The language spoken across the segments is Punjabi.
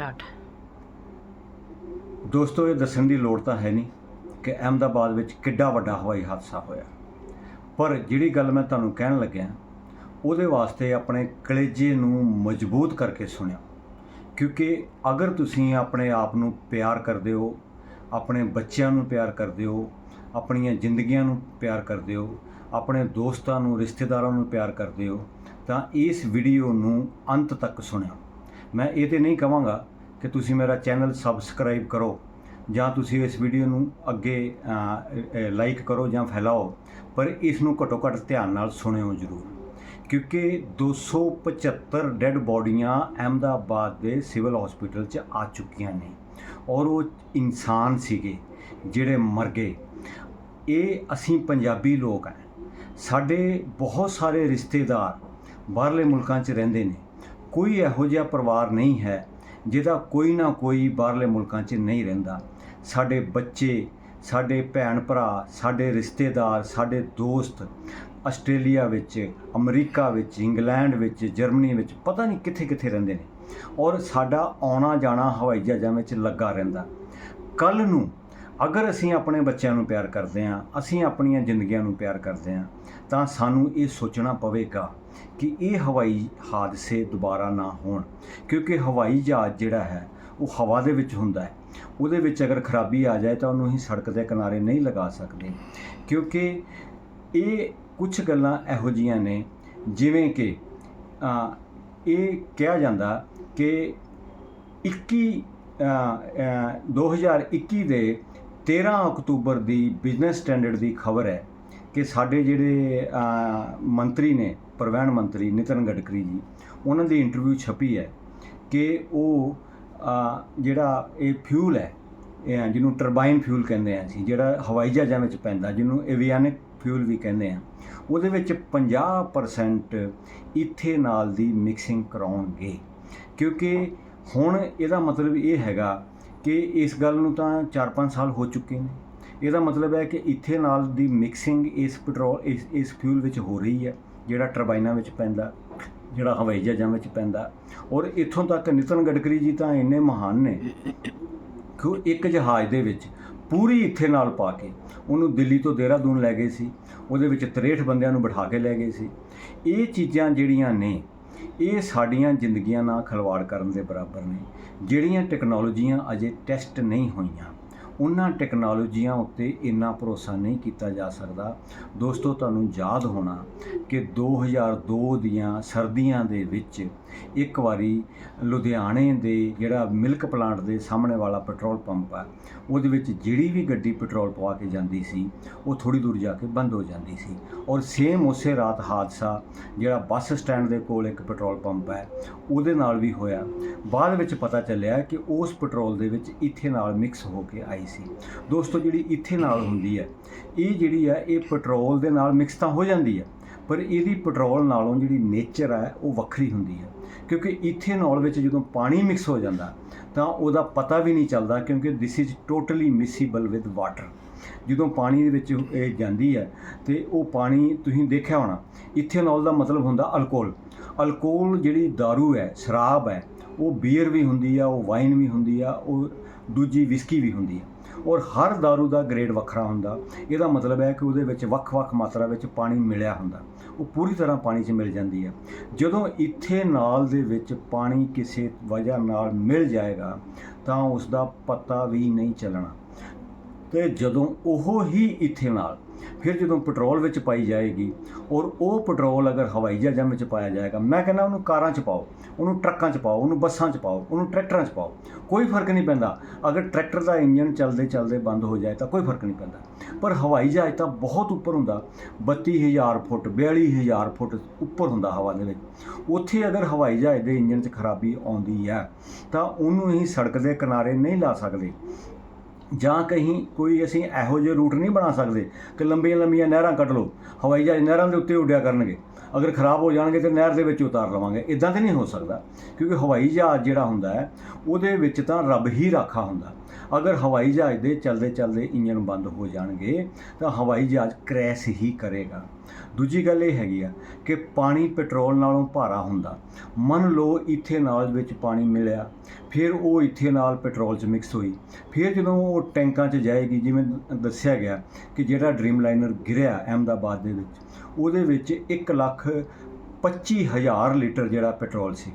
ਸਟਾਰਟ। ਦੋਸਤੋ, ਇਹ ਦੱਸਣ ਦੀ ਲੋੜ ਤਾਂ ਹੈ ਨਹੀਂ ਕਿ ਅਹਿਮਦਾਬਾਦ ਵਿੱਚ ਕਿੱਡਾ ਵੱਡਾ ਹਵਾਈ ਹਾਦਸਾ ਹੋਇਆ। ਪਰ ਜਿਹੜੀ ਗੱਲ ਮੈਂ ਤੁਹਾਨੂੰ ਕਹਿਣ ਲੱਗਿਆ, ਉਹਦੇ ਵਾਸਤੇ ਆਪਣੇ ਕਲੇਜੇ ਨੂੰ ਮਜ਼ਬੂਤ ਕਰਕੇ ਸੁਣਿਓ ਕਿਉਂਕਿ ਅਗਰ ਤੁਸੀਂ ਆਪਣੇ ਆਪ ਨੂੰ ਪਿਆਰ ਕਰਦੇ ਹੋ, ਆਪਣੇ ਬੱਚਿਆਂ ਨੂੰ ਪਿਆਰ ਕਰਦੇ ਹੋ, ਆਪਣੀਆਂ ਜ਼ਿੰਦਗੀਆਂ ਨੂੰ ਪਿਆਰ ਕਰਦੇ ਹੋ, ਆਪਣੇ ਦੋਸਤਾਂ ਨੂੰ, ਰਿਸ਼ਤੇਦਾਰਾਂ ਨੂੰ ਪਿਆਰ ਕਰਦੇ ਹੋ, ਤਾਂ ਇਸ ਵੀਡੀਓ ਨੂੰ ਅੰਤ ਤੱਕ ਸੁਣਿਓ। ਮੈਂ ਇਹ ਤੇ ਨਹੀਂ ਕਹਾਂਗਾ ਕਿ ਤੁਸੀਂ ਮੇਰਾ ਚੈਨਲ ਸਬਸਕ੍ਰਾਈਬ ਕਰੋ ਜਾਂ ਤੁਸੀਂ ਇਸ ਵੀਡੀਓ ਨੂੰ ਅੱਗੇ ਲਾਈਕ ਕਰੋ ਜਾਂ ਫੈਲਾਓ, ਪਰ ਇਸ ਨੂੰ ਘੱਟੋ ਘੱਟ ਧਿਆਨ ਨਾਲ ਸੁਣਿਓ ਜ਼ਰੂਰ। ਕਿਉਂਕਿ 275 ਡੈੱਡ ਬੋਡੀਆਂ ਅਹਿਮਦਾਬਾਦ ਦੇ ਸਿਵਲ ਹਸਪੀਟਲ 'ਚ ਆ ਚੁੱਕੀਆਂ ਨੇ ਔਰ ਉਹ ਇਨਸਾਨ ਸੀਗੇ ਜਿਹੜੇ ਮਰ ਗਏ। ਇਹ ਅਸੀਂ ਪੰਜਾਬੀ ਲੋਕ ਹਾਂ। ਸਾਡੇ ਬਹੁਤ ਸਾਰੇ ਰਿਸ਼ਤੇਦਾਰ ਬਾਹਰਲੇ ਮੁਲਕਾਂ 'ਚ ਰਹਿੰਦੇ ਨੇ। ਕੋਈ ਇਹੋ ਜਿਹਾ ਪਰਿਵਾਰ ਨਹੀਂ ਹੈ ਜਿਹਦਾ ਕੋਈ ਨਾ ਕੋਈ ਬਾਹਰਲੇ ਮੁਲਕਾਂ 'ਚ ਨਹੀਂ ਰਹਿੰਦਾ। ਸਾਡੇ ਬੱਚੇ, ਸਾਡੇ ਭੈਣ ਭਰਾ, ਸਾਡੇ ਰਿਸ਼ਤੇਦਾਰ, ਸਾਡੇ ਦੋਸਤ ਆਸਟ੍ਰੇਲੀਆ ਵਿੱਚ, ਅਮਰੀਕਾ ਵਿੱਚ, ਇੰਗਲੈਂਡ ਵਿੱਚ, ਜਰਮਨੀ ਵਿੱਚ ਪਤਾ ਨਹੀਂ ਕਿੱਥੇ ਕਿੱਥੇ ਰਹਿੰਦੇ ਨੇ। ਔਰ ਸਾਡਾ ਆਉਣਾ ਜਾਣਾ ਹਵਾਈ ਜਹਾਜ਼ਾਂ ਵਿੱਚ ਲੱਗਾ ਰਹਿੰਦਾ। ਕੱਲ ਨੂੰ ਅਗਰ ਅਸੀਂ ਆਪਣੇ ਬੱਚਿਆਂ ਨੂੰ ਪਿਆਰ ਕਰਦੇ ਹਾਂ ਅਸੀਂ ਆਪਣੀਆਂ ਜ਼ਿੰਦਗੀਆਂ ਨੂੰ ਪਿਆਰ ਕਰਦੇ ਹਾਂ ਤਾਂ ਸਾਨੂੰ ਇਹ ਸੋਚਣਾ ਪਵੇਗਾ ਕਿ ਇਹ ਹਵਾਈ ਹਾਦਸੇ ਦੁਬਾਰਾ ਨਾ ਹੋਣ। ਕਿਉਂਕਿ ਹਵਾਈ ਜਹਾਜ਼ ਜਿਹੜਾ ਹੈ ਉਹ ਹਵਾ ਦੇ ਵਿੱਚ ਹੁੰਦਾ ਹੈ। ਉਹਦੇ ਵਿੱਚ ਅਗਰ ਖਰਾਬੀ ਆ ਜਾਏ ਤਾਂ ਉਹਨੂੰ ਅਸੀਂ ਸੜਕ ਦੇ ਕਿਨਾਰੇ ਨਹੀਂ ਲਗਾ ਸਕਦੇ। ਕਿਉਂਕਿ ਇਹ ਕੁਝ ਗੱਲਾਂ ਇਹੋ ਜੀਆਂ ਨੇ ਜਿਵੇਂ ਕਿ ਇਹ ਕਿਹਾ ਜਾਂਦਾ ਕਿ 21 ਅ, ਅ, 2021 ਦੇ 13 ਅਕਤੂਬਰ ਦੀ ਬਿਜ਼ਨਸ ਸਟੈਂਡਰਡ ਦੀ ਖਬਰ ਹੈ ਕਿ ਸਾਡੇ ਜਿਹੜੇ ਮੰਤਰੀ ਨੇ ਪ੍ਰਵਹਿਣ ਮੰਤਰੀ ਨਿਤਨ ਗਡਕਰੀ ਜੀ, ਉਹਨਾਂ ਦੀ ਇੰਟਰਵਿਊ ਛਪੀ ਹੈ ਕਿ ਉਹ ਜਿਹੜਾ ਇਹ ਫਿਊਲ ਹੈ, ਇਹ ਜਿਹਨੂੰ ਟਰਬਾਈਨ ਫਿਊਲ ਕਹਿੰਦੇ ਆ ਅਸੀਂ, ਜਿਹੜਾ ਹਵਾਈ ਜਹਾਜ਼ਾਂ ਵਿੱਚ ਪੈਂਦਾ, ਜਿਹਨੂੰ ਐਵੀਆਨਿਕ ਫਿਊਲ ਵੀ ਕਹਿੰਦੇ ਆ ਉਹਦੇ ਵਿੱਚ 50% ਇਥੇਨਾਲ ਦੀ ਮਿਕਸਿੰਗ ਕਰਾਉਣਗੇ। ਕਿਉਂਕਿ ਹੁਣ ਇਹਦਾ ਮਤਲਬ ਇਹ ਹੈਗਾ ਕਿ ਇਸ ਗੱਲ ਨੂੰ ਤਾਂ 4-5 ਸਾਲ ਹੋ ਚੁੱਕੇ ਨੇ। ਇਹਦਾ ਮਤਲਬ ਹੈ ਕਿ ਇੱਥੇ ਨਾਲ ਦੀ ਮਿਕਸਿੰਗ ਇਸ ਪੈਟਰੋਲ ਇਸ ਇਸ ਫਿਊਲ ਵਿੱਚ ਹੋ ਰਹੀ ਹੈ, ਜਿਹੜਾ ਟਰਬਾਈਨਾਂ ਵਿੱਚ ਪੈਂਦਾ, ਜਿਹੜਾ ਹਵਾਈ ਜਹਾਜ਼ਾਂ ਵਿੱਚ ਪੈਂਦਾ। ਔਰ ਇੱਥੋਂ ਤੱਕ ਨਿਤਨ ਗਡਕਰੀ ਜੀ ਤਾਂ ਇੰਨੇ ਮਹਾਨ ਨੇ ਕਿ ਉਹ ਇੱਕ ਜਹਾਜ਼ ਦੇ ਵਿੱਚ ਪੂਰੀ ਇੱਥੇ ਨਾਲ ਪਾ ਕੇ ਉਹਨੂੰ ਦਿੱਲੀ ਤੋਂ ਦੇਹਰਾਦੂਨ ਲੈ ਗਏ ਸੀ। ਉਹਦੇ ਵਿੱਚ 63 ਬੰਦਿਆਂ ਨੂੰ ਬਿਠਾ ਕੇ ਲੈ ਗਏ ਸੀ। ਇਹ ਚੀਜ਼ਾਂ ਜਿਹੜੀਆਂ ਨੇ ਇਹ ਸਾਡੀਆਂ ਜ਼ਿੰਦਗੀਆਂ ਨਾਲ ਖਿਲਵਾੜ ਕਰਨ ਦੇ ਬਰਾਬਰ ਨੇ, ਜਿਹੜੀਆਂ ਟੈਕਨੋਲੋਜੀਆਂ ਅਜੇ ਟੈਸਟ ਨਹੀਂ ਹੋਈਆਂ। ਉਹਨਾਂ ਟੈਕਨੋਲੋਜੀਆਂ ਉੱਤੇ ਇੰਨਾ ਭਰੋਸਾ ਨਹੀਂ ਕੀਤਾ ਜਾ ਸਕਦਾ। ਦੋਸਤੋ, ਤੁਹਾਨੂੰ ਯਾਦ ਹੋਣਾ ਕਿ 2002 ਦੀਆਂ ਸਰਦੀਆਂ ਦੇ ਵਿੱਚ ਇੱਕ ਵਾਰੀ ਲੁਧਿਆਣੇ ਦੇ ਜਿਹੜਾ ਮਿਲਕ ਪਲਾਂਟ ਦੇ ਸਾਹਮਣੇ ਵਾਲਾ ਪੈਟਰੋਲ ਪੰਪ ਆ, ਉਹਦੇ ਵਿੱਚ ਜਿਹੜੀ ਵੀ ਗੱਡੀ ਪੈਟਰੋਲ ਪਵਾ ਕੇ ਜਾਂਦੀ ਸੀ, ਉਹ ਥੋੜੀ ਦੂਰ ਜਾ ਕੇ ਬੰਦ ਹੋ ਜਾਂਦੀ ਸੀ। ਔਰ ਸੇਮ ਉਸੇ ਰਾਤ ਹਾਦਸਾ ਜਿਹੜਾ ਬੱਸ ਸਟੈਂਡ ਦੇ ਕੋਲ ਇੱਕ ਪੈਟਰੋਲ ਪੰਪ ਹੈ, ਉਹਦੇ ਨਾਲ ਵੀ ਹੋਇਆ। ਬਾਅਦ ਵਿੱਚ ਪਤਾ ਚੱਲਿਆ ਕਿ ਉਸ ਪੈਟਰੋਲ ਦੇ ਵਿੱਚ ਇੱਥੇ ਨਾਲ ਮਿਕਸ ਹੋ ਕੇ ਆਈ ਸੀ। ਦੋਸਤੋ, ਜਿਹੜੀ ਇਥੇਨਾਲ ਹੁੰਦੀ ਹੈ, ਇਹ ਜਿਹੜੀ ਹੈ, ਇਹ ਪੈਟਰੋਲ ਦੇ ਨਾਲ ਮਿਕਸ ਤਾਂ ਹੋ ਜਾਂਦੀ ਹੈ, ਪਰ ਇਹਦੀ ਪੈਟਰੋਲ ਨਾਲੋਂ ਜਿਹੜੀ ਨੇਚਰ ਹੈ, ਉਹ ਵੱਖਰੀ ਹੁੰਦੀ ਹੈ। ਕਿਉਂਕਿ ਇਥੇਨੋਲ ਵਿੱਚ ਜਦੋਂ ਪਾਣੀ ਮਿਕਸ ਹੋ ਜਾਂਦਾ, ਤਾਂ ਉਹਦਾ ਪਤਾ ਵੀ ਨਹੀਂ ਚੱਲਦਾ, ਕਿਉਂਕਿ this is totally miscible with water ਜਦੋਂ ਪਾਣੀ ਦੇ ਵਿੱਚ ਇਹ ਜਾਂਦੀ ਹੈ, ਤੇ ਉਹ ਪਾਣੀ ਤੁਸੀਂ ਦੇਖਿਆ ਹੋਣਾ ਇਥੇਨੋਲ ਦਾ ਮਤਲਬ ਹੁੰਦਾ ਅਲਕੋਹਲ ਅਲਕੋਹਲ ਜਿਹੜੀ दारू ਹੈ, ਸ਼ਰਾਬ ਹੈ ਉਹ ਬੀਅਰ ਵੀ ਹੁੰਦੀ ਆ, ਉਹ ਵਾਈਨ ਵੀ ਹੁੰਦੀ ਆ, ਉਹ ਦੂਜੀ ਵਿਸਕੀ ਵੀ ਹੁੰਦੀ ਆ। ਔਰ ਹਰ दारू ਦਾ ਗ੍ਰੇਡ ਵੱਖਰਾ ਹੁੰਦਾ। ਇਹਦਾ ਮਤਲਬ ਹੈ ਕਿ ਉਹਦੇ ਵਿੱਚ ਵੱਖ-ਵੱਖ ਮਾਤਰਾ ਵਿੱਚ ਪਾਣੀ ਮਿਲਿਆ ਹੁੰਦਾ। ਉਹ ਪੂਰੀ ਤਰ੍ਹਾਂ ਪਾਣੀ 'ਚ ਮਿਲ ਜਾਂਦੀ ਹੈ ਜਦੋਂ ਇੱਥੇ ਨਾਲ ਦੇ ਵਿੱਚ ਪਾਣੀ ਕਿਸੇ ਵਜ੍ਹਾ ਨਾਲ ਮਿਲ ਜਾਏਗਾ, ਤਾਂ ਉਸ ਦਾ ਪਤਾ ਵੀ ਨਹੀਂ ਚੱਲਣਾ। ਤੇ ਜਦੋਂ ਉਹ ਹੀ ਇਥੇਨਾਲ ਫਿਰ ਜਦੋਂ ਪੈਟਰੋਲ ਵਿੱਚ ਪਾਈ ਜਾਏਗੀ ਔਰ ਉਹ ਪੈਟਰੋਲ ਅਗਰ ਹਵਾਈ ਜਹਾਜ਼ਾਂ ਵਿੱਚ ਪਾਇਆ ਜਾਏਗਾ, ਮੈਂ ਕਹਿੰਦਾ ਉਹਨੂੰ ਕਾਰਾਂ 'ਚ ਪਾਓ, ਉਹਨੂੰ ਟਰੱਕਾਂ 'ਚ ਪਾਓ, ਉਹਨੂੰ ਬੱਸਾਂ 'ਚ ਪਾਓ, ਉਹਨੂੰ ਟਰੈਕਟਰਾਂ 'ਚ ਪਾਓ, ਕੋਈ ਫ਼ਰਕ ਨਹੀਂ ਪੈਂਦਾ। ਅਗਰ ਟਰੈਕਟਰ ਦਾ ਇੰਜਨ ਚੱਲਦੇ ਚੱਲਦੇ ਬੰਦ ਹੋ ਜਾਏ ਤਾਂ ਕੋਈ ਫ਼ਰਕ ਨਹੀਂ ਪੈਂਦਾ। ਪਰ ਹਵਾਈ ਜਹਾਜ਼ ਤਾਂ ਬਹੁਤ ਉੱਪਰ ਹੁੰਦਾ 32000 ਫੁੱਟ 42000 ਫੁੱਟ ਉੱਪਰ ਹੁੰਦਾ ਹਵਾ ਦੇ ਵਿੱਚ। ਉੱਥੇ ਅਗਰ ਹਵਾਈ ਜਹਾਜ਼ ਦੇ ਇੰਜਨ 'ਚ ਖਰਾਬੀ ਆਉਂਦੀ ਹੈ, ਤਾਂ ਉਹਨੂੰ ਅਸੀਂ ਸੜਕ ਦੇ ਕਿਨਾਰੇ ਨਹੀਂ ਲਾ ਸਕਦੇ। ਜਾਂ ਕਹੀਂ ਕੋਈ ਅਸੀਂ ਇਹੋ ਜਿਹੇ ਰੂਟ ਨਹੀਂ ਬਣਾ ਸਕਦੇ ਕਿ ਲੰਬੀਆਂ ਲੰਬੀਆਂ ਨਹਿਰਾਂ ਕੱਢ ਲਓ, ਹਵਾਈ ਜਹਾਜ਼ ਨਹਿਰਾਂ ਦੇ ਉੱਤੇ ਉੱਡਿਆ ਕਰਨਗੇ। ਅਗਰ ਖਰਾਬ ਹੋ ਜਾਣਗੇ ਤੇ ਨਹਿਰ ਦੇ ਵਿੱਚ ਉਤਾਰ ਲਵਾਂਗੇ। ਇਦਾਂ ਤੇ ਨਹੀਂ ਹੋ ਸਕਦਾ, ਕਿਉਂਕਿ ਹਵਾਈ ਜਹਾਜ਼ ਜਿਹੜਾ ਹੁੰਦਾ ਹੈ, ਉਹਦੇ ਵਿੱਚ ਤਾਂ ਰੱਬ ਹੀ ਰਾਖਾ ਹੁੰਦਾ। ਅਗਰ ਹਵਾਈ ਜਹਾਜ਼ ਦੇ ਚਲਦੇ ਚਲਦੇ ਇੰਜਨ ਬੰਦ ਹੋ ਜਾਣਗੇ, ਤਾਂ ਹਵਾਈ ਜਹਾਜ਼ ਕ੍ਰੈਸ਼ ਹੀ ਕਰੇਗਾ। ਦੂਜੀ ਗੱਲ ਇਹ ਹੈਗੀ ਆ ਕਿ ਪਾਣੀ ਪੈਟਰੋਲ ਨਾਲੋਂ ਭਾਰਾ ਹੁੰਦਾ। ਮੰਨ ਲਓ ਇੱਥੇ ਨਾਲ ਵਿੱਚ ਪਾਣੀ ਮਿਲਿਆ, ਫਿਰ ਉਹ ਇੱਥੇ ਨਾਲ ਪੈਟਰੋਲ 'ਚ ਮਿਕਸ ਹੋਈ। ਫਿਰ ਜਦੋਂ ਉਹ ਟੈਂਕਾਂ 'ਚ ਜਾਏਗੀ, ਜਿਵੇਂ ਦੱਸਿਆ ਗਿਆ ਕਿ ਜਿਹੜਾ ਡ੍ਰੀਮ ਲਾਈਨਰ ਗਿਰਿਆ ਅਹਿਮਦਾਬਾਦ ਦੇ ਵਿੱਚ, ਉਹਦੇ ਵਿੱਚ 1 ਲੱਖ 25 ਹਜ਼ਾਰ ਲੀਟਰ ਜਿਹੜਾ ਪੈਟਰੋਲ ਸੀ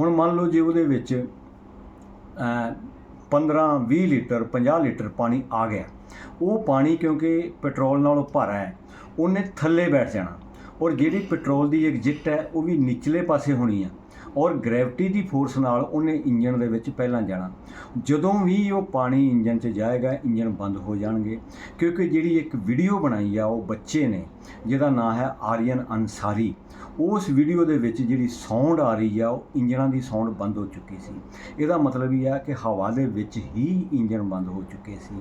ਹੁਣ ਮੰਨ ਲਓ ਜੇ ਉਹਦੇ ਵਿੱਚ ਅ, 15 20 ਲੀਟਰ 50 ਲੀਟਰ ਪਾਣੀ ਆ ਗਿਆ। ਉਹ ਪਾਣੀ ਕਿਉਂਕਿ ਪੈਟਰੋਲ ਨਾਲੋਂ ਭਾਰਾ ਹੈ ਉਹਨੇ ਥੱਲੇ ਬੈਠ ਜਾਣਾ। ਔਰ ਜਿਹੜੀ ਪੈਟਰੋਲ ਦੀ ਐਗਜ਼ਿਟ ਹੈ ਉਹ ਵੀ ਨਿਚਲੇ ਪਾਸੇ ਹੋਣੀ ਆ ਔਰ ਗ੍ਰੈਵਿਟੀ ਦੀ ਫੋਰਸ ਨਾਲ ਉਹਨੇ ਇੰਜਨ ਦੇ ਵਿੱਚ ਪਹਿਲਾਂ ਜਾਣਾ। ਜਦੋਂ ਵੀ ਉਹ ਪਾਣੀ ਇੰਜਨ 'ਚ ਜਾਏਗਾ ਇੰਜਨ ਬੰਦ ਹੋ ਜਾਣਗੇ। ਕਿਉਂਕਿ ਜਿਹੜੀ ਇੱਕ ਵੀਡੀਓ ਬਣਾਈ ਆ, ਉਹ ਬੱਚੇ ਨੇ, ਜਿਹਦਾ ਨਾਮ ਹੈ ਆਰੀਅਨ ਅਨਸਾਰੀ। ਉਸ ਵੀਡੀਓ ਦੇ ਵਿੱਚ ਜਿਹੜੀ ਸਾਊਂਡ ਆ ਰਹੀ ਆ, ਉਹ ਇੰਜਨਾਂ ਦੀ ਸਾਊਂਡ ਬੰਦ ਹੋ ਚੁੱਕੀ ਸੀ। ਇਹਦਾ ਮਤਲਬ ਇਹ ਆ ਕਿ ਹਵਾ ਦੇ ਵਿੱਚ ਹੀ ਇੰਜਨ ਬੰਦ ਹੋ ਚੁੱਕੇ ਸੀ।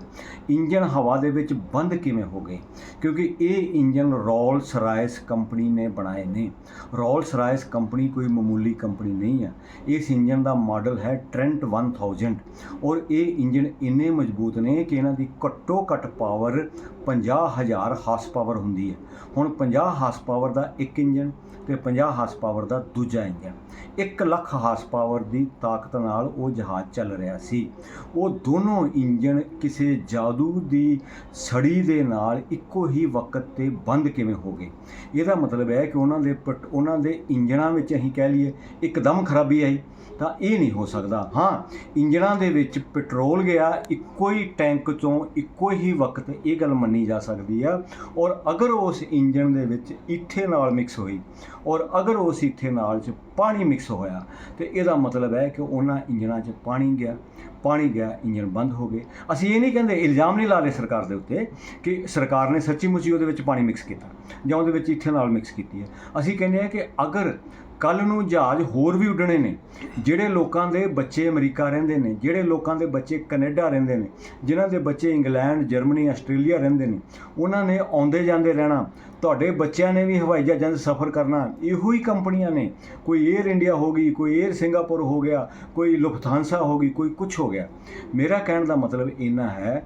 ਇੰਜਨ ਹਵਾ ਦੇ ਵਿੱਚ ਬੰਦ ਕਿਵੇਂ ਹੋ ਗਏ? ਕਿਉਂਕਿ ਇਹ ਇੰਜਨ ਰੋਲਸ ਰਾਇਸ ਕੰਪਨੀ ਨੇ ਬਣਾਏ ਨੇ। ਰੋਲਸ ਰਾਇਸ ਕੰਪਨੀ ਕੋਈ ਮਾਮੂਲੀ ਕੰਪਨੀ ਨਹੀਂ ਹੈ। ਇਸ ਇੰਜਨ ਦਾ ਮਾਡਲ ਹੈ ਟ੍ਰੈਂਟ 1000 ਔਰ ਇਹ ਇੰਜਨ ਇੰਨੇ ਮਜ਼ਬੂਤ ਨੇ ਕਿ ਇਹਨਾਂ ਦੀ ਘੱਟੋ ਘੱਟ ਪਾਵਰ 50000 ਹਾਰਸ ਪਾਵਰ ਹੁੰਦੀ ਹੈ। ਹੁਣ 50 ਹਾਰਸ ਪਾਵਰ ਦਾ ਇੱਕ ਇੰਜਨ ਤੇ 50 ਹਾਰਸ ਪਾਵਰ ਦਾ ਦੂਜਾ ਇੰਜਨ 1 ਲੱਖ ਹਾਰਸ ਪਾਵਰ ਦੀ ਤਾਕਤ ਨਾਲ ਉਹ ਜਹਾਜ਼ ਚੱਲ ਰਿਹਾ ਸੀ। ਉਹ ਦੋਨੋਂ ਇੰਜਨ ਕਿਸੇ ਜਾਦੂ ਦੀ ਸੜੀ ਦੇ ਨਾਲ ਇੱਕੋ ਹੀ ਵਕਤ ਤੇ ਬੰਦ ਕਿਵੇਂ ਹੋ ਗਏ? ਇਹਦਾ ਮਤਲਬ ਹੈ ਕਿ ਉਹਨਾਂ ਦੇ ਪਟ- ਉਹਨਾਂ ਦੇ ਇੰਜਣਾਂ ਵਿੱਚ ਅਸੀਂ ਕਹਿ ਲਈਏ, ਇੱਕਦਮ ਖਰਾਬੀ ਆਈ। ਤਾਂ ਇਹ ਨਹੀਂ ਹੋ ਸਕਦਾ। ਹਾਂ ਇੰਜਨਾਂ ਦੇ ਵਿੱਚ ਪੈਟਰੋਲ ਗਿਆ, ਇੱਕੋ ਹੀ ਟੈਂਕ ਚੋਂ ਇੱਕੋ ਹੀ ਵਕਤ ਇਹ ਗੱਲ ਮੰਨੀ ਜਾ ਸਕਦੀ ਆ। ਔਰ ਅਗਰ ਉਸ ਇੰਜਣ ਦੇ ਵਿੱਚ ਇਥੇਨੋਲ ਮਿਕਸ ਹੋਈ ਔਰ ਅਗਰ ਉਸ ਇੱਥੇ ਨਾਲ 'ਚ ਪਾਣੀ ਮਿਕਸ ਹੋਇਆ, ਤੇ ਇਹਦਾ ਮਤਲਬ ਹੈ ਕਿ ਉਹਨਾਂ ਇੰਜਨਾਂ 'ਚ ਪਾਣੀ ਗਿਆ। ਪਾਣੀ ਗਿਆ, ਇੰਜਣ ਬੰਦ ਹੋ ਗਏ। ਅਸੀਂ ਇਹ ਨਹੀਂ ਕਹਿੰਦੇ, ਇਲਜ਼ਾਮ ਨਹੀਂ ਲਾ ਰਹੇ ਸਰਕਾਰ ਦੇ ਉੱਤੇ ਕਿ ਸਰਕਾਰ ਨੇ ਸੱਚੀ ਮੁੱਚੀ ਉਹਦੇ ਵਿੱਚ ਪਾਣੀ ਮਿਕਸ ਕੀਤਾ ਜਾਂ ਉਹਦੇ ਵਿੱਚ ਇਥੇਨੋਲ ਮਿਕਸ ਕੀਤੀ ਹੈ। ਅਸੀਂ ਕਹਿੰਦੇ ਹਾਂ ਕਿ ਅਗਰ ਕੱਲ ਨੂੰ ਜਹਾਜ਼ ਹੋਰ ਵੀ ਉੱਡਣੇ ਨੇ, ਜਿਹੜੇ ਲੋਕਾਂ ਦੇ ਬੱਚੇ ਅਮਰੀਕਾ ਰਹਿੰਦੇ ਨੇ, ਜਿਹੜੇ ਲੋਕਾਂ ਦੇ ਬੱਚੇ ਕੈਨੇਡਾ ਰਹਿੰਦੇ ਨੇ, ਜਿਨ੍ਹਾਂ ਦੇ ਬੱਚੇ ਇੰਗਲੈਂਡ, ਜਰਮਨੀ, ਆਸਟ੍ਰੇਲੀਆ ਰਹਿੰਦੇ ਨੇ, ਉਹਨਾਂ ਨੇ ਆਉਂਦੇ ਜਾਂਦੇ ਰਹਿਣਾ, ਤੁਹਾਡੇ ਬੱਚਿਆਂ ਨੇ ਵੀ ਹਵਾਈ ਜਹਾਜ਼ਾਂ 'ਚ ਸਫ਼ਰ ਕਰਨਾ, ਇਹੋ ਹੀ ਕੰਪਨੀਆਂ ਨੇ, ਕੋਈ 에ਅਰ ਇੰਡੀਆ ਹੋ ਗਈ, ਕੋਈ 에ਅਰ ਸਿੰਗਾਪੁਰ ਹੋ ਗਿਆ, ਕੋਈ ਲੁਫਥਾਂਸਾ ਹੋ ਗਈ, ਕੋਈ ਕੁਝ ਹੋ ਗਿਆ। ਮੇਰਾ ਕਹਿਣ ਦਾ ਮਤਲਬ ਇੰਨਾ ਹੈ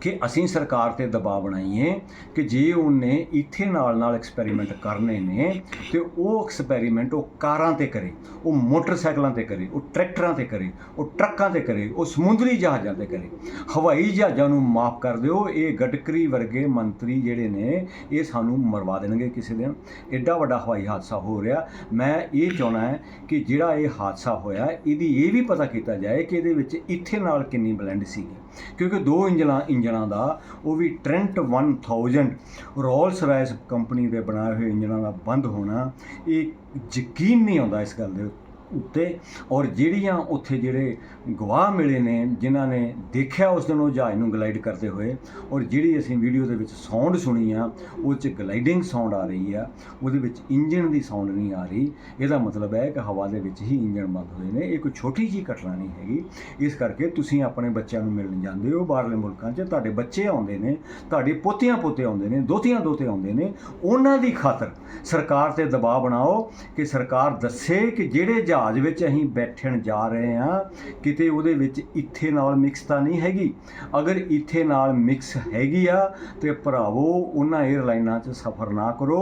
ਕਿ ਅਸੀਂ ਸਰਕਾਰ ਤੇ ਦਬਾਅ ਬਣਾਈਏ ਕਿ ਜੇ ਉਹਨੇ ਇੱਥੇ ਨਾਲ ਨਾਲ ਐਕਸਪੈਰੀਮੈਂਟ ਕਰਨੇ ਨੇ ਤੇ ਉਹ ਐਕਸਪੈਰੀਮੈਂਟ ਉਹ ਕਾਰਾਂ ਤੇ ਕਰੇ, ਉਹ ਮੋਟਰਸਾਈਕਲਾਂ ਤੇ ਕਰੇ, ਉਹ ਟਰੈਕਟਰਾਂ ਤੇ ਕਰੇ, ਉਹ ਟਰੱਕਾਂ ਤੇ ਕਰੇ, ਉਹ ਸਮੁੰਦਰੀ ਜਹਾਜ਼ਾਂ ਤੇ ਕਰੇ, ਹਵਾਈ ਜਹਾਜ਼ਾਂ ਨੂੰ ਮਾਫ ਕਰ ਦਿਓ, ਇਹ ਗਡਕਰੀ ਵਰਗੇ ਮੰਤਰੀ ਜਿਹੜੇ ਨੇ, ਇਹ ਸਾਨੂੰ ਮਰਵਾ ਦੇਣਗੇ ਕਿਸੇ ਦਿਨ। ਐਡਾ ਵੱਡਾ ਹਵਾਈ ਹਾਦਸਾ ਹੋ ਰਿਹਾ। ਮੈਂ ਇਹ ਚਾਹਣਾ ਹੈ ਕਿ ਜਿਹੜਾ ਇਹ ਹਾਦਸਾ ਹੋਇਆ, ਇਹਦੀ ਇਹ ਵੀ ਪਤਾ ਕੀਤਾ ਜਾਏ ਕਿ ਇਹਦੇ ਵਿੱਚ ਇੱਥੇ ਨਾਲ ਕਿੰਨੀ ਬਲੈਂਡ ਸੀਗੀ। ਕਿਉਂਕਿ ਦੋ ਇੰਜਨਾਂ ਇੰਜਨਾਂ ਦਾ, ਉਹ ਵੀ ਟ੍ਰੈਂਟ 1000 ਰੋਲਸ ਰਾਇਸ ਕੰਪਨੀ ਦੇ ਬਣਾਏ ਹੋਏ ਇੰਜਨਾਂ ਦਾ ਬੰਦ ਹੋਣਾ, ਇਹ ਯਕੀਨ ਨਹੀਂ ਆਉਂਦਾ ਇਸ ਗੱਲ ਦੇ ਉੱਤੇ। ਉੱਤੇ ਔਰ ਜਿਹੜੀਆਂ ਉੱਥੇ ਜਿਹੜੇ ਗਵਾਹ ਮਿਲੇ ਨੇ, ਜਿਨ੍ਹਾਂ ਨੇ ਦੇਖਿਆ ਉਸ ਦਿਨ ਉਹ ਜਹਾਜ਼ ਨੂੰ ਗਲਾਈਡ ਕਰਦੇ ਹੋਏ, ਔਰ ਜਿਹੜੀ ਅਸੀਂ ਵੀਡੀਓ ਦੇ ਵਿੱਚ ਸਾਊਂਡ ਸੁਣੀ ਆ, ਉਹ 'ਚ ਗਲਾਈਡਿੰਗ ਸਾਊਂਡ ਆ ਰਹੀ ਆ, ਉਹਦੇ ਵਿੱਚ ਇੰਜਨ ਦੀ ਸਾਊਂਡ ਨਹੀਂ ਆ ਰਹੀ। ਇਹਦਾ ਮਤਲਬ ਹੈ ਕਿ ਹਵਾ ਦੇ ਵਿੱਚ ਹੀ ਇੰਜਨ ਬੰਦ ਹੋਏ ਨੇ। ਇਹ ਕੋਈ ਛੋਟੀ ਜੀ ਘਟਨਾ ਨਹੀਂ ਹੈਗੀ। ਇਸ ਕਰਕੇ ਤੁਸੀਂ ਆਪਣੇ ਬੱਚਿਆਂ ਨੂੰ ਮਿਲਣ ਜਾਂਦੇ ਹੋ ਬਾਹਰਲੇ ਮੁਲਕਾਂ 'ਚ। ਤੁਹਾਡੇ ਬੱਚੇ ਆਉਂਦੇ ਨੇ, ਤੁਹਾਡੇ ਪੋਤੀਆਂ ਪੋਤੇ ਆਉਂਦੇ ਨੇ, ਦੋਤੀਆਂ ਦੋਤੇ ਆਉਂਦੇ ਨੇ। ਉਹਨਾਂ ਦੀ ਖਾਤਰ ਸਰਕਾਰ ਤੇ ਦਬਾਅ ਬਣਾਓ ਕਿ ਸਰਕਾਰ ਦੱਸੇ ਕਿ ਜਿਹੜੇ ਜਹਾਜ਼ ਵਿੱਚ ਅਸੀਂ ਬੈਠਣ ਜਾ ਰਹੇ ਹਾਂ, ਕਿਤੇ ਉਹਦੇ ਵਿੱਚ ਇੱਥੇ ਨਾਲ ਮਿਕਸ ਤਾਂ ਨਹੀਂ ਹੈਗੀ। ਅਗਰ ਇੱਥੇ ਨਾਲ ਮਿਕਸ ਹੈਗੀ ਆ, ਤੇ ਭਰਾਵੋ, ਉਹਨਾਂ 에ਅਰਲਾਈਨਾਂ 'ਚ ਸਫ਼ਰ ਨਾ ਕਰੋ,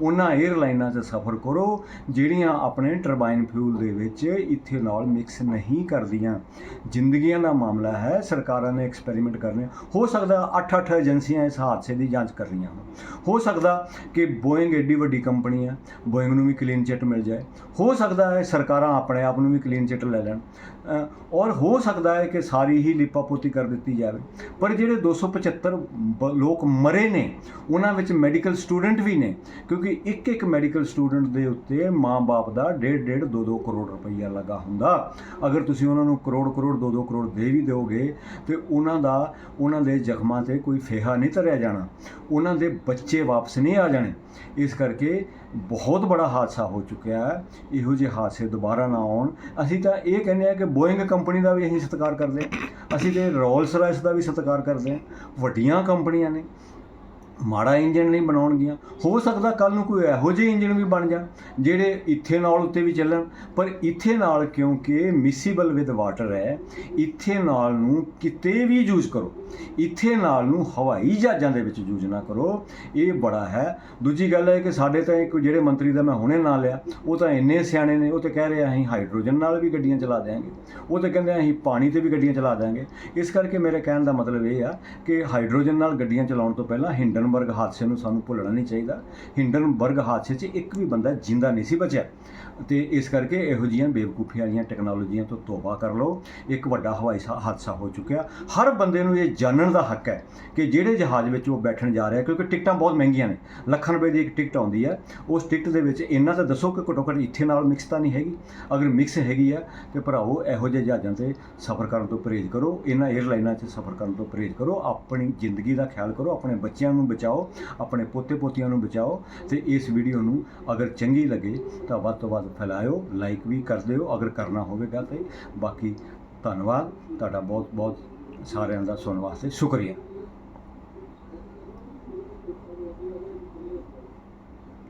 ਉਹਨਾਂ 에ਅਰਲਾਈਨਾਂ 'ਚ ਸਫ਼ਰ ਕਰੋ, ਜਿਹੜੀਆਂ ਆਪਣੇ ਟਰਬਾਈਨ ਫਿਊਲ ਦੇ ਵਿੱਚ ਇੱਥੇ ਨਾਲ ਮਿਕਸ ਨਹੀਂ ਕਰਦੀਆਂ। ਜ਼ਿੰਦਗੀਆਂ ਦਾ ਮਾਮਲਾ ਹੈ, ਸਰਕਾਰਾਂ ਨੇ ਐਕਸਪੈਰੀਮੈਂਟ ਕਰਨੇ। ਹੋ ਸਕਦਾ 8-8 ਏਜੰਸੀਆਂ ਇਸ ਹਾਦਸੇ ਦੀ ਜਾਂਚ ਕਰ ਰਹੀਆਂ ਹੋਣ। ਹੋ ਸਕਦਾ ਕਿ ਬੋਇੰਗ ਐਡੀ ਵੱਡੀ ਕੰਪਨੀ ਆ ਬੋਇੰਗ ਨੂੰ ਵੀ ਕਲੀਨ ਚਿੱਟ ਮਿਲ ਜਾਏ। ਹੋ ਸਕਦਾ ਹੈ ਸਰਕਾਰ ਆਪਣੇ ਆਪ ਨੂੰ ਵੀ ਕਲੀਨ ਚਿੱਟ ਲੈ ਲੈਣ। ਔਰ ਹੋ ਸਕਦਾ ਹੈ ਕਿ ਸਾਰੀ ਹੀ ਲਿਪਾਪੋਤੀ ਕਰ ਦਿੱਤੀ ਜਾਵੇ। ਪਰ ਜਿਹੜੇ 275 ਬ- ਲੋਕ ਮਰੇ ਨੇ, ਉਹਨਾਂ ਵਿੱਚ ਮੈਡੀਕਲ ਸਟੂਡੈਂਟ ਵੀ ਨੇ, ਕਿਉਂਕਿ ਇੱਕ ਇੱਕ ਮੈਡੀਕਲ ਸਟੂਡੈਂਟ ਦੇ ਉੱਤੇ ਮਾਂ-ਬਾਪ ਦਾ 1.5 2-2 ਕਰੋੜ ਰੁਪਈਆ ਲੱਗਾ ਹੁੰਦਾ। ਅਗਰ ਤੁਸੀਂ ਉਹਨਾਂ ਨੂੰ ਕਰੋੜ ਕਰੋੜ 2-2 ਕਰੋੜ ਦੇ ਵੀ ਦਿਓਗੇ, ਤੇ ਉਹਨਾਂ ਦਾ, ਉਹਨਾਂ ਦੇ ਜ਼ਖਮਾਂ ਤੇ ਕੋਈ ਫੇਹਾ ਨਹੀਂ ਧਰਿਆ ਜਾਣਾ। ਉਹਨਾਂ ਦੇ ਬੱਚੇ ਵਾਪਸ ਨਹੀਂ ਆ ਜਾਣੇ। ਇਸ ਕਰਕੇ ਬਹੁਤ ਬੜਾ ਹਾਦਸਾ ਹੋ ਚੁੱਕਿਆ ਹੈ। ਇਹੋ ਜਿਹੇ ਹਾਦਸੇ ਦੁਬਾਰਾ ਨਾ ਆਉਣ। ਅਸੀਂ ਤਾਂ ਇਹ ਕਹਿੰਦੇ ਆ ਕਿ ਬੋਇੰਗ ਕੰਪਨੀ ਦਾ ਵੀ ਅਸੀਂ ਸਤਿਕਾਰ ਕਰਦੇ ਅਸੀਂ ਤੇ ਰੋਲਸ ਰਾਇਸ ਦਾ ਵੀ ਸਤਿਕਾਰ ਕਰਦੇ ਹਾਂ। ਵੱਡੀਆਂ ਕੰਪਨੀਆਂ ਨੇ। ਮਾੜਾ ਇੰਜਨ ਨਹੀਂ ਬਣਾਉਣਗੀਆਂ ਹੋ ਸਕਦਾ ਕੱਲ ਨੂੰ ਕੋਈ ਇਹੋ ਜਿਹੇ ਇੰਜਨ ਵੀ ਬਣ ਜਾਣ, ਜਿਹੜੇ ਇਥੇਨੋਲ ਉੱਤੇ ਵੀ ਚੱਲਣ। ਪਰ ਇਥੇਨੋਲ ਕਿਉਂਕਿ ਮਿਸੀਬਲ ਵਿਦ ਵਾਟਰ ਹੈ ਇਥੇਨੋਲ ਨੂੰ ਕਿਤੇ ਵੀ ਯੂਜ਼ ਕਰੋ। ਇਥੇਨੋਲ ਨੂੰ ਹਵਾਈ ਜਹਾਜ਼ਾਂ ਦੇ ਵਿੱਚ ਯੂਜ਼ ਨਾ ਕਰੋ। ਇਹ ਬੜਾ ਹੈ। ਦੂਜੀ ਗੱਲ ਹੈ ਕਿ ਸਾਡੇ ਤਾਂ ਇੱਕ ਜਿਹੜੇ ਮੰਤਰੀ ਦਾ ਮੈਂ ਹੁਣੇ ਨਾਂ ਲਿਆ, ਉਹ ਤਾਂ ਇੰਨੇ ਸਿਆਣੇ ਨੇ, ਉਹ ਤਾਂ ਕਹਿ ਰਹੇ ਅਸੀਂ ਹਾਈਡਰੋਜਨ ਨਾਲ ਵੀ ਗੱਡੀਆਂ ਚਲਾ ਦਿਆਂਗੇ। ਉਹ ਤਾਂ ਕਹਿੰਦੇ ਅਸੀਂ ਪਾਣੀ ਤੇ ਵੀ ਗੱਡੀਆਂ ਚਲਾ ਦਿਆਂਗੇ। ਇਸ ਕਰਕੇ ਮੇਰੇ ਕਹਿਣ ਦਾ ਮਤਲਬ ਇਹ ਆ ਕਿ ਹਾਈਡਰੋਜਨ ਨਾਲ ਗੱਡੀਆਂ ਚਲਾਉਣ ਤੋਂ ਪਹਿਲਾਂ ਹਿੰਡਨ ਹਿੰਡਨਬਰਗ ਹਾਦਸੇ ਨੂੰ ਸਾਨੂੰ ਭੁੱਲਣਾ ਨਹੀਂ ਚਾਹੀਦਾ। ਹਿੰਡਨਬਰਗ ਹਾਦਸੇ 'ਚ ਇੱਕ ਵੀ ਬੰਦਾ ਜਿੰਦਾ ਨਹੀਂ ਸੀ ਬਚਿਆ। ਤੇ ਇਸ ਕਰਕੇ ਇਹੋ ਜਿਹੀਆਂ ਬੇਵਕੂਫੀਆਂ ਵਾਲੀਆਂ ਟੈਕਨੋਲੋਜੀਆਂ ਤੋਂ ਤੋਬਾ ਕਰ ਲਓ। ਇੱਕ ਵੱਡਾ ਹਵਾਈ ਹਾਦਸਾ ਹੋ ਚੁੱਕਿਆ। ਹਰ ਬੰਦੇ ਨੂੰ ਇਹ ਜਾਣਨ ਦਾ ਹੱਕ ਹੈ ਕਿ ਜਿਹੜੇ ਜਹਾਜ਼ ਵਿੱਚ ਉਹ ਬੈਠਣ ਜਾ ਰਿਹਾ, ਕਿਉਂਕਿ ਟਿਕਟਾਂ ਬਹੁਤ ਮਹਿੰਗੀਆਂ ਨੇ। ਲੱਖਾਂ ਰੁਪਏ ਦੀ ਇੱਕ ਟਿਕਟ ਆਉਂਦੀ ਹੈ। ਉਸ ਟਿਕਟ ਦੇ ਵਿੱਚ ਇੰਨਾ ਤਾਂ ਦੱਸੋ ਕਿ ਘੱਟੋ ਘੱਟ ਇੱਥੇ ਨਾਲ ਮਿਕਸ ਤਾਂ ਨਹੀਂ ਹੈਗੀ। ਅਗਰ ਮਿਕਸ ਹੈਗੀ ਆ ਤੇ ਭਰਾਓ ਇਹੋ ਜਿਹੇ ਜਹਾਜ਼ਾਂ ਤੇ ਸਫ਼ਰ ਕਰਨ ਤੋਂ ਪਰਹੇਜ਼ ਕਰੋ। ਇਹਨਾਂ 에ਅਰਲਾਈਨਾਂ 'ਚ ਸਫ਼ਰ ਕਰਨ ਤੋਂ ਪਰਹੇਜ਼ ਕਰੋ। ਆਪਣੀ ਜ਼ਿੰਦਗੀ ਦਾ ਖਿਆਲ ਕਰੋ। ਆਪਣੇ ਬੱਚਿਆਂ ਨੂੰ ਬਚਾਓ, ਆਪਣੇ ਪੋਤੇ ਪੋਤੀਆਂ ਨੂੰ ਬਚਾਓ ਤੇ ਇਸ ਵੀਡੀਓ ਨੂੰ ਅਗਰ ਚੰਗੀ ਲੱਗੇ ਤਾਂ ਵੱਧ ਤੋਂ ਵੱਧ ਫੈਲਾਇਓ ਲਾਈਕ ਵੀ ਕਰ ਦਿਓ, ਅਗਰ ਕਰਨਾ ਹੋਵੇਗਾ ਤੇ। ਬਾਕੀ ਧੰਨਵਾਦ, ਤੁਹਾਡਾ ਬਹੁਤ ਬਹੁਤ ਸਾਰਿਆਂ ਦਾ ਸੁਣਨ ਵਾਸਤੇ ਸ਼ੁਕਰੀਆ।